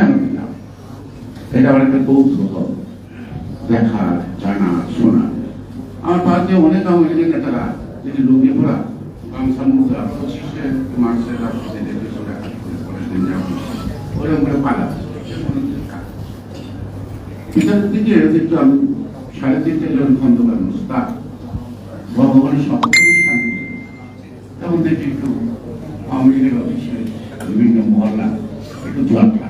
কেন দিলাম এটা আমার একটা কৌতূহল দেখা, জানা, শোনা। আমার পাশে অনেক আওয়ামী নেতারা যেটি লুঙ্গি পড়া গামছা মুদ্রা পঁচিশে মার্চের রাষ্ট্রপতি দেশে দেখা করেছেন যেমন ওরকম করে পালা। পিতার দিকে একটু আমি সাড়ে তিনটে জন শপথ তখন একটু আওয়ামী লীগের মহল্লা, একটু জটলা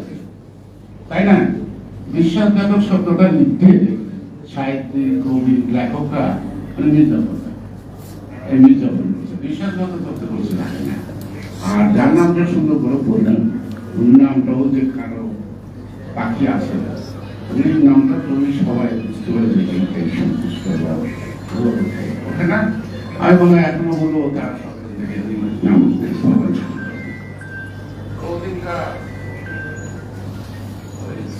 বিশ্বাসঘাতক শব্দটা লিখতে। সাহিত্যিক কবি, লেখকরা মানে মির্জাফর এই মির্জাফর বলছে বিশ্বাসঘাতক করতে বলছে আর যার নামটা সুন্দর করে বললেন ওর নামটাও যে কারও পাখি আছে ওই নামটা তুমি সবাই বুঝতে পেরেছে সন্তুষ্ট না? আমি মনে এখনও বলব তার থেকে নাম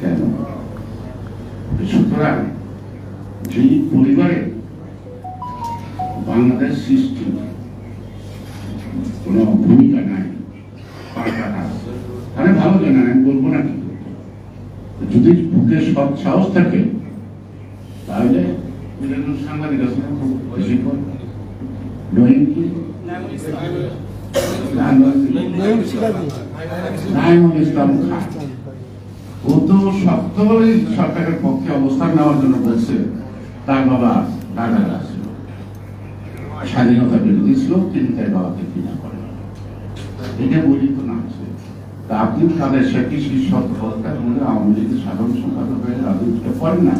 কেন? সুতরাং যে পরিবারে বাংলাদেশ সৃষ্টি কোনো ভূমিকা নাই তাহলে ভালো জানেন আমি বলব না কি। যদি বুকে সৎ সাহস থাকে তাহলে সাংবাদিক আছে ইসলাম খান। ও তো শক্ত সরকারের পক্ষে অবস্থান নেওয়ার জন্য বলছে, তার বাবা দাদারা ছিল স্বাধীনতা বিরোধী ছিল তিনি তার বাবাকে ঘৃণা করেন। এটা বলি তো না আছে। তা আপনি তাদের সেটি শীর্ষক হত্যা বলে আওয়ামী লীগের সাধারণ সম্পাদক হয়ে রাজনীতিটা করেন না।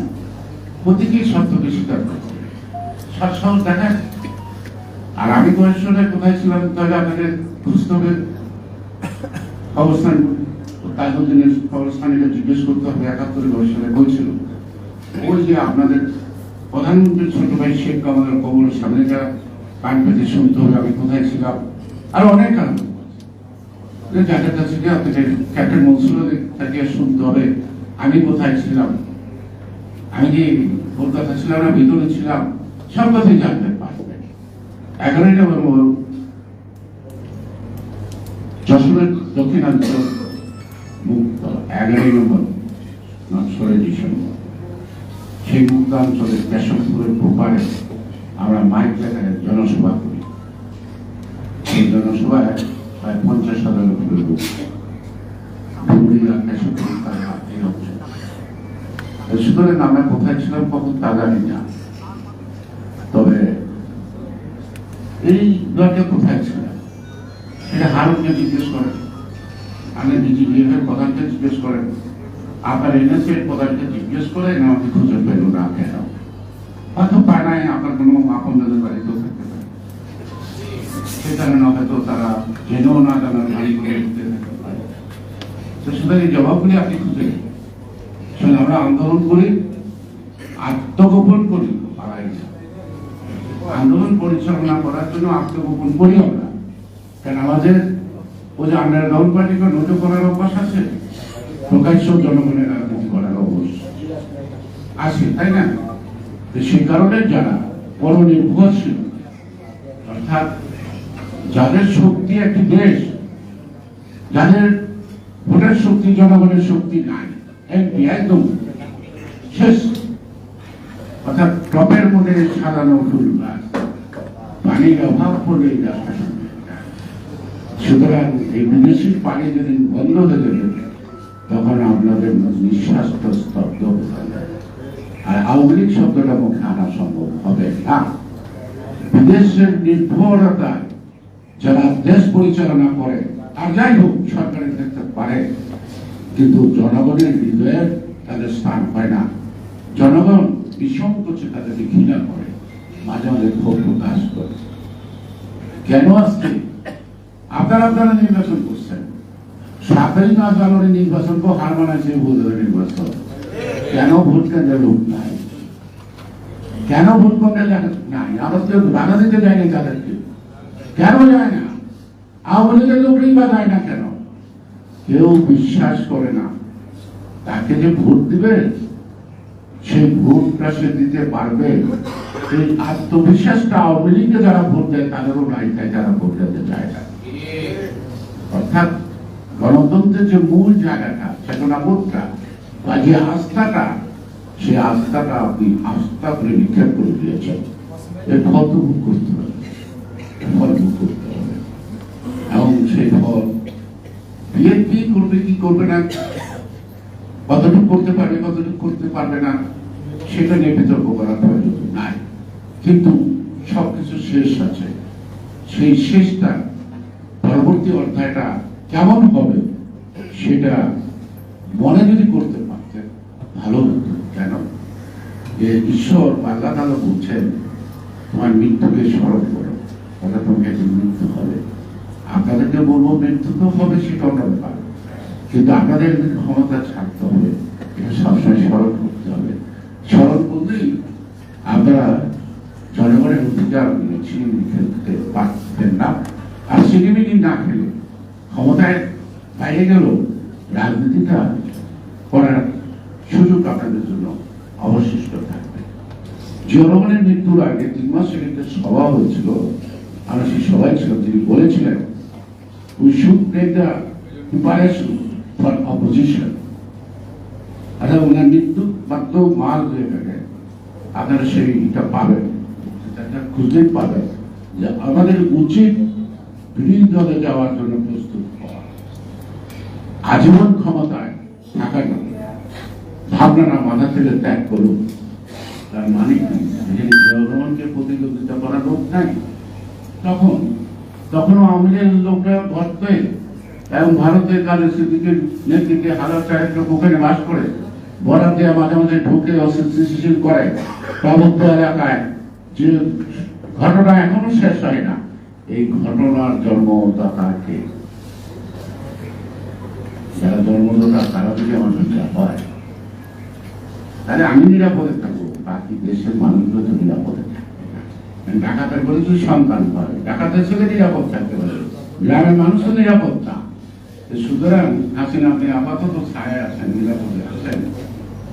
প্রতীকী সত্যকে স্বীকার করছে সৎসাহস দেখায়। আর আমি কয়েকজনে কোথায় ছিলাম, তাহলে আপনাদের বুঝতে হবে। অবস্থান তাজউদ্দিনের অবস্থানকে জিজ্ঞেস করতে হবে ওই যে আপনাদের প্রধানমন্ত্রী ছোট ভাই শেখ কামালের কবরের সামনেটা কান পেতে শুনতে হবে, আমি কোথায় ছিলাম? আর অনেক কারণ যাদের কাছে আপনাকে ক্যাপ্টেন মনসুর তাকে শুনতে হবে, আমি কোথায় ছিলাম? আমি কি কলকাতা ছিলাম না ভিতরে ছিলাম? সব কথাই জানতে পারবেন এগারোই নভেম্বর, যশোরের দক্ষিণাঞ্চল এগারোই নম্বর ষোলোই ডিসেম্বর সেই মুক্তাঞ্চলের কেশবপুরের প্রপারে আমরা মাইক জায়গায় জনসভা করি। সেই জনসভায় প্রায় পঞ্চাশ হাজার উপরে লোক সুতরাং আমরা কোথায় ছিলাম কখন তা জানি না। তবে এই দলটা কোথায় ছিল? সেটা হারুনকে জিজ্ঞেস করেন। আমি ডিজিপিএফ এর প্রধানকে জিজ্ঞেস করেন, আপনার এনএসসি এর জিজ্ঞেস করেন আমাকে খুঁজে পেল না কেন? হয়তো পায় নাই আপনার কোনো আপনদের বাড়িতেও থাকতে পারে। সে কারণে হয়তো তারা জেনেও না জানার বাড়ি করে থাকতে পারে। তো সুতরাং এই জবাবগুলি আপনি খুঁজে নিন। আমরা আন্দোলন করি, আত্মগোপন করি পাড়ায় আন্দোলন পরিচালনা করার জন্য আত্মগোপন করি আমরা। কেন আমাদের ওই যে আন্ডারগ্রাউন্ড পার্টিকে নোটো করার অভ্যাস আছে? প্রকাশ্য জনগণের রাজনীতি করার অভ্যাস আছে, তাই না? সেই কারণে যারা বড় নির্ভরশীল অর্থাৎ যাদের শক্তি একটি দেশ, যাদের ভোটের শক্তি, জনগণের শক্তি নাই এমপি একদম শেষ। অর্থাৎ টপের মধ্যে সাজানো ফুল গাছ পানির অভাব পড়লে যায়। সুতরাং এই বিদেশি পানি যদি বন্ধ হয়ে যাবে তখন আপনাদের নিঃশ্বাস তো স্তব্ধ হয়ে যাবে আর লীগ শব্দটা মুখে আনা সম্ভব হবে না। বিদেশের নির্ভরতা যারা দেশ পরিচালনা করে আর যাই হোক, সরকারের দেখতে পারে, কিন্তু জনগণের হৃদয়ে তাদের স্থান হয় না। জনগণ করছে তাদেরকে ঘৃণা করে, মাঝে মাঝে ক্ষোভ প্রকাশ করে। কেন আজকে আপনারা আপনারা নির্বাচন করছেন। সাতই না জানুয়ারি নির্বাচন তো হার মানাইছে ভোটের নির্বাচন। কেন ভোট কেন্দ্রে লোক নাই? কেন ভোট কেন্দ্রে নাই? আমরা তো বাধা দিতে যায়নি তাদেরকে। কেন যায় না? আওয়ামী লীগের লোকই বা যায় না কেন? কেউ বিশ্বাস করে না। তাকে যে ভোট দিবে, সেই ভোটটা সে দিতে পারবে। এই আত্মবিশ্বাসটা আওয়ামী লীগে যারা ভোট দেয়, তাদেরও নাই, তাই যারা ভোট দিতে চায় না। অর্থাৎ গণতন্ত্রের যে মূল জায়গাটা চেতনাবোধটা বা যে আস্থাটা, সেই আস্থাটা আপনি আস্থা করে নিক্ষেপ করে দিয়েছেন। এর ফল তো ভোগ করতে হবে। ফল ভোগ করতে হবে। এবং সেই ফল বিএনপি করবে, কি করবে না? কতটুকু করতে পারবে, কতটুকু করতে পারবে না, সেটা নিয়ে বিতর্ক করার প্রয়োজন নাই। কিন্তু সবকিছু শেষ আছে। সেই শেষটা পরবর্তী অধ্যায়টা কেমন হবে সেটা মনে যদি করতে পারতেন, ভালো হতো। কেন? যে ঈশ্বর আল্লাহ তাআলা বলছেন, তোমার মৃত্যুকে স্মরণ করো। তাহলে তোমাকে মৃত্যু হবে। আপনাদেরকে বলব, মৃত্যু তো হবে সেটা অন্য ব্যাপার। কিন্তু আপনাদের ক্ষমতা ছাড়তে হবে, এটা সবসময় স্মরণ করতে হবে। স্মরণ করলেই আপনারা জনগণের অধিকার ছিনিয়ে খেলতে পারতেন না। আর সিনেমিনি না খেলে ক্ষমতায় বাইরে গেল, রাজনীতিটা করার সুযোগ আপনাদের জন্য অবশিষ্ট থাকবে। জনগণের মৃত্যুর আগে তিন মাস একটা সভা হয়েছিল, আমরা সেই সবাই ছিলাম তিনি বলেছিলেন ওনার মৃত্যু মাত্র মাল হয়ে গেলে আপনারা সেইটা পাবেন, সেটা খুঁজতেই পাবেন যে আমাদের উচিত বিরোধী দলে যাওয়ার জন্য প্রস্তুত আজীবন ক্ষমতায় থাকা না ভাবনাটা মাথা থেকে ত্যাগ করুন। তার মানে জনগণকে প্রতিযোগিতা করার লোক নাই। তখন, তখনও আওয়ামী লীগের লোকরা ভর্তে এবং ভারতের কাজের স্মৃতিকে নেতৃত্বে হাজার চারেক লোক ওখানে বাস করে বরাদ দেওয়া মাঝে মাঝে ঢুকে অস্থিতিশীল করে। পার্বত্য এলাকায় যে ঘটনা এখনও শেষ হয় না। এই ঘটনার জন্মদাতাকে যারা জন্মদাতা তারা যদি বিচার হয়। তাহলে আমি নিরাপদে থাকব, বাকি দেশের মানুষগুলো তো নিরাপদে থাকবে ডাকাতের বলে যদি সন্তান হয়। ডাকাতের ছেলে নিরাপদ থাকতে পারে। গ্রামের মানুষও নিরাপদ সুতরাং হাসিনা আপনি আপাতত ছায় আছেন, নিরাপদে আছেন।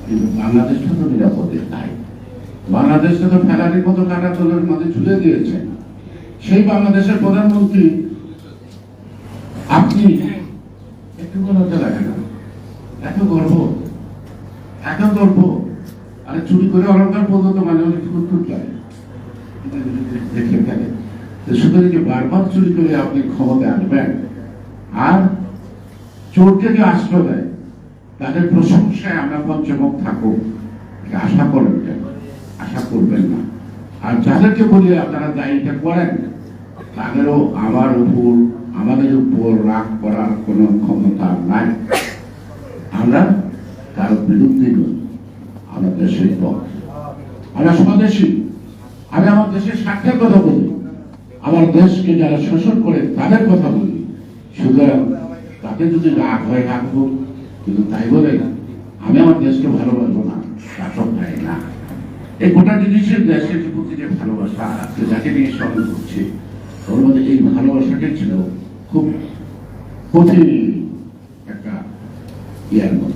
কিন্তু বাংলাদেশটা তো নিরাপদে নাই। বাংলাদেশটা তো ফেলারির মতো কাটা তোলের মধ্যে ঝুলে দিয়েছেন সেই বাংলাদেশের প্রধানমন্ত্রী, আপনি একটু বলতে লাগে না। এত গর্ব এত গর্ব। আরে চুরি করে অলঙ্কার পর্যন্ত লাগে। দেখে থাকে সুতরাং বারবার চুরি করে আপনি ক্ষমতায় আসবেন আর চোরকে যে আশ্রয় দেয় তাদের প্রশংসায় আমরা পঞ্চমুখ থাকুক। আশা করেন আশা করবেন না। আর যাদেরকে বলি আপনারা দায়ীটা করেন, তাদেরও আমার উপর, আমাদের উপর রাগ করার কোনো ক্ষমতা নাই। আমরা তার বিরুদ্ধে নই, আমরা দেশের পক্ষে আমরা স্বদেশী, আমি আমার দেশের স্বার্থের কথা বলি, আমার দেশকে যারা শোষণ করে তাদের কথা বলি। সুতরাং তাতে যদি রাগ হয় হোক, কিন্তু তাই বলে আমি আমার দেশকে ভালোবাসবো না সব ভাই না। এই গোটা জিনিসের দেশের প্রতি যে ভালোবাসা যাকে নিয়ে স্মরণ করছে, ওর মধ্যে এই ভালোবাসাটাই ছিল খুব কঠিন একটা ইয়ার মধ্যে।